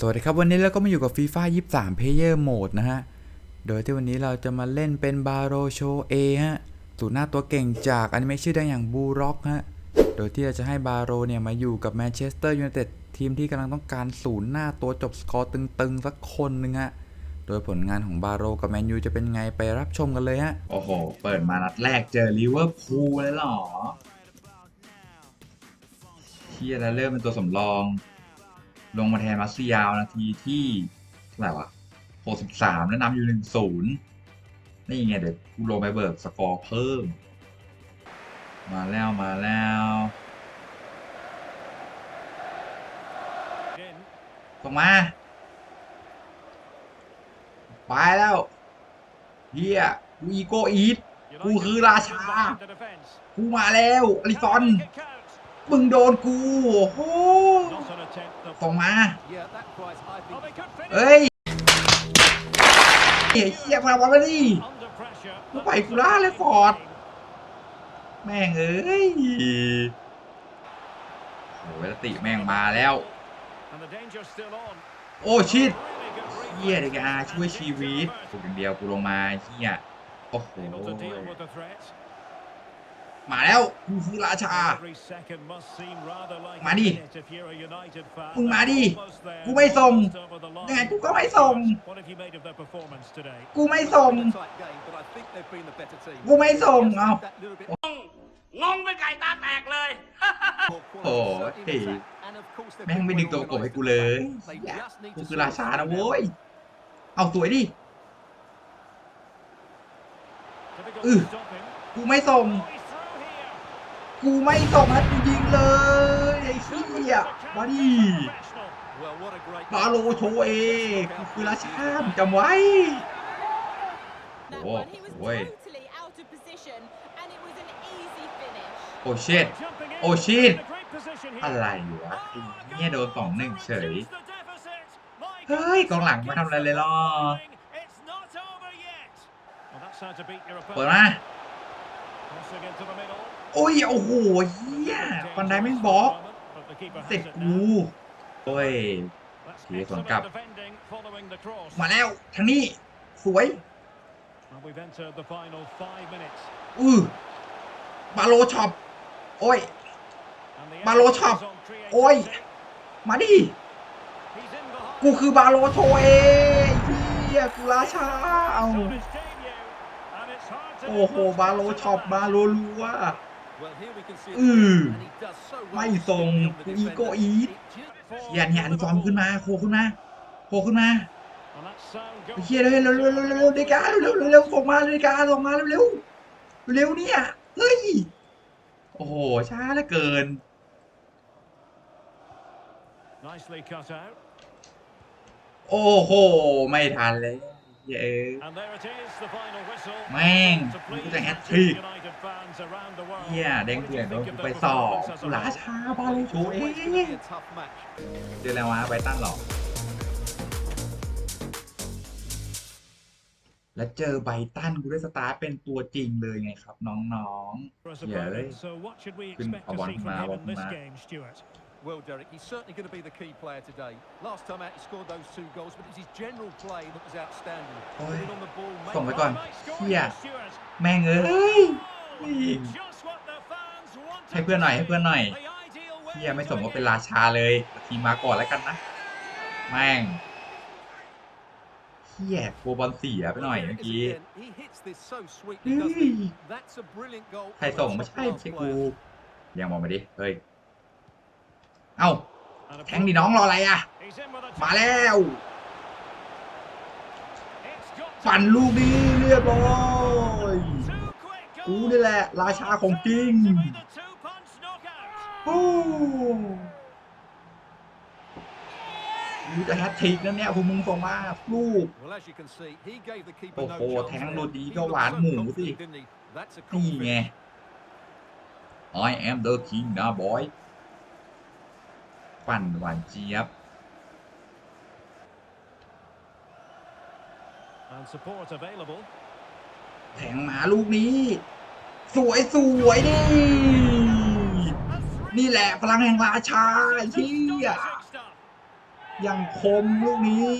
สวัสดีครับ วันนี้เราก็มาอยู่กับ FIFA 23 Player Mode นะฮะ โดยที่วันนี้เราจะมาเล่นเป็นบาโรโชเอฮะสูนย์หน้าตัวเก่งจากอนิเมะชื่อดังอย่างบูร็อกฮะ โดยที่เราจะให้บาโรเนี่ยมาอยู่กับแมนเชสเตอร์ยูไนเต็ดทีมที่กำลังต้องการศูนย์หน้าตัวจบสกอร์ตึงๆ สักคนหนึ่งฮะ โดยผลงานของบาโรกับแมนยูจะเป็นไงไปรับชมกันเลยฮะ โอ้โห เปิดมานัดแรกเจอลิเวอร์พูลเลยเหรอเที่ยแล้วเริ่มเป็นตัวสำรอง ลงมาแทนมาซียลนาทีที่เท่าไหร่วะ63แล้วนำอยู่1-0นี่ไงเดี๋ยวกูลงไปเบิกสกอร์เพิ่ม มาแล้วมาแล้วส่งมาไปแล้วเฮียกูอีโกอีทกูคือราชา กูมาแล้วอลิซอน มึงโดนกูโอ้โหส่งมาเอ้ยเฮียมาวันมาดิกูไปกูล่าเลยฟอร์ดแม่งเอ้ยโอ้ยติแม่งมาแล้ว โอ้ชิดเฮียเด็กอาช่วยชีวิตกูอย่างเดียวกูลงมาเฮียโอ้โห มาแล้วกูคือราชา มาดิ มึงมาดิ กูไม่ส่งยัยังงไงไงกูกูก็ก็ไม่ไม่ส่ส่งงกูไม่ส่งกูกูไม่ส่ง เอางงเป็นไก่ตาแตกเลย โอ้เฮ้ยแม่งไม่ดึงตัวโกบให้กูเลยเหี้ยกูคือราชานะโว้ย เอาสวยดิอือกูไม่ส่ง กูไม่ส่งให้กูยิงเลยไอ้เหี้ยมาดิบาโลโชว์เองกูคือราชามึงจำไว้ That Whoa, one, he was wait. totally out of position, and it was an easy finish. โอ้ชิตโอ้ชิดอะไรวะไอ้เนี่ยโดนสองหนึ่งเฉย เฮ้ยกองหลังมาทำอะไรเลยล่ะเปิดมา โอ้ยโอ้โหเฮียฟันได้ไม่บล็อกเสร็จกูโอ้ยเสียสวนกลับ มาแล้วทางนี้ สวยอือบาโลช็อปโอ้ยมาโลช็อปโอ้ย มาดิ กูคือบาโลโชเอเฮียกูราชาเอาโอ้โห บาโลช็อปบาโลลัว อือไม่ส่งกูอีโกอีทเฮียเนี่ยอันฟอร์มขึ้นมาโคขึ้นมาโคขึ้นมาเฮียเร็วเร็วเร็วเร็วเร็วเดกาเร็วเร็วเร็วส่งมาเดกาส่งมาเร็วเร็วเร็วเนี่ยเฮ้ยโอ้โหช้าเหลือเกินโอ้โห ไม่ทันเลย เย้แม่งกูจะแฮตทริกเฮียแดงเถื่อนโดนกูไปสองกูราชาบาโลโชเองเจอแล้ววะไบตันหรอแล้วเจอไบตันกูได้สตาร์ทเป็นตัวจริงเลยไงครับ น้องๆ Yeah, Yeah, Couldn't I want him out, I want him out. Well, Derek, he's certainly going to be the key player today. Last time out, he scored those two goals, but it was his general play that was outstanding. Ôi, Winning on the ball, ส่งไป making ก่อน Yeah. เฮียแม่งเอ้ยนี่ให้เพื่อนหน่อยให้เพื่อนหน่อยเฮียไม่สมว่าเป็นราชาเลย ทีมมาก่อนแล้วกันนะ แม่งเฮียโกบอลเสียไปหน่อยเมื่อกี้ He hits this so เฮ้ sweetly, doesn't ย he? That's a brilliant goal. ใครส่งไม่ใช่ไม่ใช่กูยังมองไปดิ เฮ้ย เอ้าแทงดิน้องรออะไรอะ มาแล้วฝันลูกนี้เรียบร้อยกูนี่แหละ ราชาของจริงโอ้กูจะแฮตทิกแล้วเนี่ยพวกมึงส่งมาลูก โอ้โห แทงโรดีก็หวานหมูสิ นี่ไง confidence. I am the king นะบอย ปั่นหวานเจี๊ยบแทงมาลูกนี้ สวยสวยดินี่แหละพลังแห่งราชาไอ้เชี่ยยังคมลูกนี้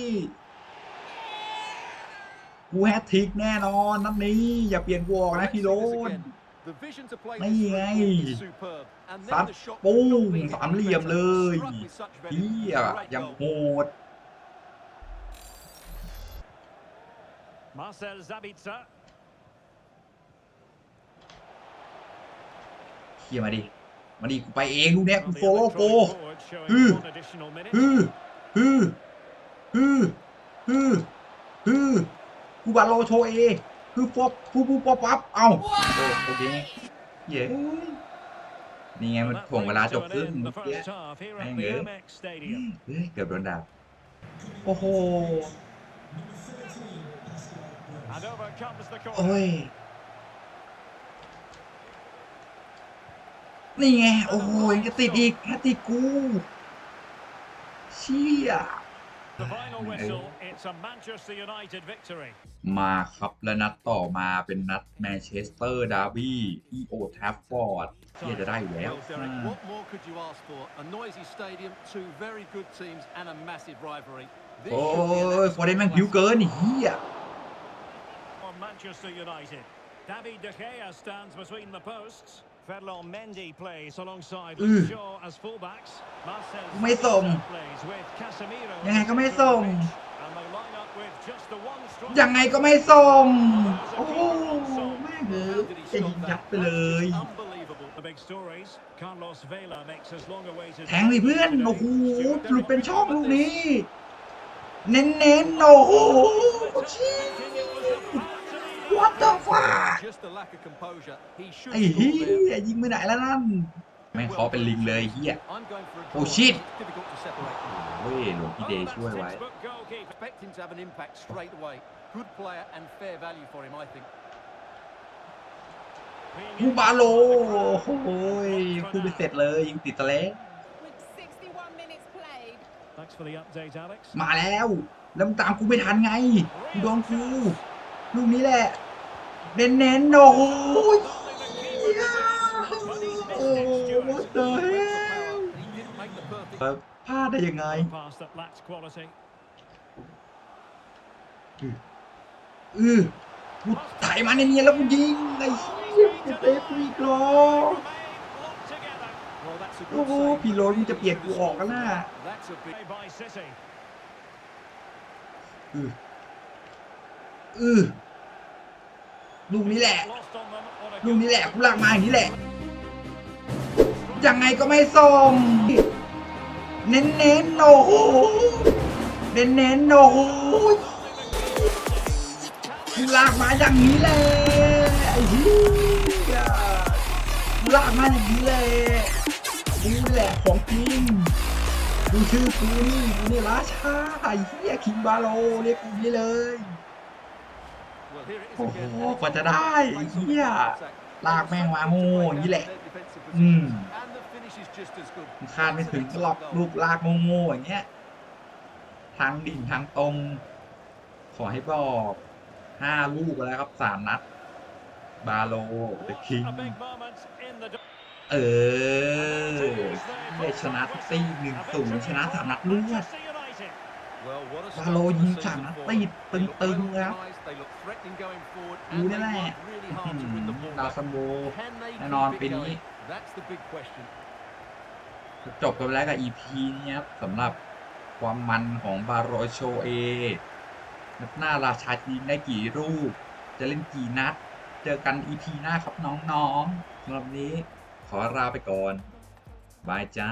กูแฮตทริกแน่นอนนัดนี้ อย่าเปลี่ยนกูออกนะพี่โรน The vision to play นี่ this ไง through is superb. And ซัด then the shot ปุ้ could ง not be สามเหลี่ยมเลย struck with such เฮี venom. ย Great ยัง goal. โหด Marcel Zabitzer. เฮียมาดิ มาดิกูไปเองลูกเนี้ยกู Well, โซ the โล่โก electronic board showing Hmm. one additional minute. ฮือฮือฮือฮือฮือกูบาโลโชเอ คือฟอบฟูฟูป๊อปปั๊บเอ้าโอ้โอเคเย้นี่ไง And มัน that ถ่วงเวลา brings จ to บ an ครึ่ง end เมื่ the อกี้ first half here at Hang the there. Amex Stadium. เฮ้ยเกือบโดนดาบโอ้โห And over comes the โอ้ corner. ยนี่ไง โอ้โหยังจะติดอีกแค่ติดกู เชี่ย มาครับและนัดต่อมาเป็นนัดแมนเชสเตอร์ดาร์บี้ที่โอทัฟฟอร์ดที่จะได้อยู่แล้ว Well, Derek, what more could you ask for? A noisy stadium, two very good teams, and a massive rivalry. This โอ้ should be an ยฟอร์เรน absolute แม่งผิว classic. เกินไอ้เฮีย On Manchester United. David De Gea stands between the posts. Ferland Mendy plays alongside Ừ. Luke Shaw as fullbacks. Marcel ไม่ส่ง Sabitzer plays with Casemiro ยังไงก็ไม่ in the ส่ง pitch. And they line up with just the one striker. ยังไงก็ไม่ส่ง โอ้โหแม่งเอ้ย How did he จะ stop ยัด that? ไปเลย That's just unbelievable. The big stories. Carlos Vela makes his long awaited แทงดิเพื่อน today. โอ้โห Stuart หลุดเป็น Derrick ช่อง with ลูก this. นี้ เน้นๆ โอ้โหชี้ What the fuck Just the lack of composure. He should ไอ้ score เฮี there. ยยิงไปไหนแล้วนั่นแม่งเขาเป็นลิงเลยเฮีย I'm going for a Oh, draw. shit. It's difficult to separate. เฮ้ยหลวงพี่เด Oh, ย์ that's ช่วยไว้ textbook goalkeeping. Expect him to have an impact straight away. Good player and fair value for him, I think. กูบาโลโอ้โหกูไปเสร็จเลยยิงติดตะเละ With 61 minutes played, Thanks for the update, Alex. มาแล้วแล้วมึงตามกูไม่ทันไงกูโดนกู ลูกนี้แหละเน้นเน้นโอ้โยโอ้วัดเลยพลาดได้ยังไงอือกูถ่ายมาในเนียแล้วกูยิงไอ้เตะฟรีกรอโอ้โหพี่โรนมึจะเปลี่ยนกูออกกันล่ะอือ อือลูกนี้แหละ ลูกนี้แหละกูลากมาอย่างนี้แหละ ยังไงก็ไม่ส่ง เน้นเน้นโอ้โหเน้นเน้นโอ้โหกูลากมาอย่างนี้แหละไอ้เหี้ยกูลากมาอย่างนี้แหละนี่แหละของจริงดูชื่อกูนี่กูนี่ราชาไอ้เหี้ยคิงบาโลเรียกกูนี่เลย Well, here it is โอ้โหกว่าจะได้เหี้ยลากแม่งมาโง่อย่างนี้แหละ อืมคาดไม่ถึงหรอกลูกลากโง่ๆอย่างเงี้ยทางดิ่งทางตรง ขอให้บอกห้าลูกแล้วครับสามนัด บาโลเดคิง เออได้ชนะตี้หนึ่งศูนย์ชนะสามนัดรวด วาโลยิงสามนัดติดตึงๆครับกูนี่แหละอื้อหือดาวซัมโบแน่นอนปีนี้ That's the big question. จบกันไปแล้วกับ EP นี้ครับสำหรับความมันของบาโรโชเอนัดหน้าราชาจีนได้กี่ลูกจะเล่นกี่นัด เจอกัน EP หน้าครับน้องๆสำหรับวันนี้ขอลาไปก่อนบายจ้า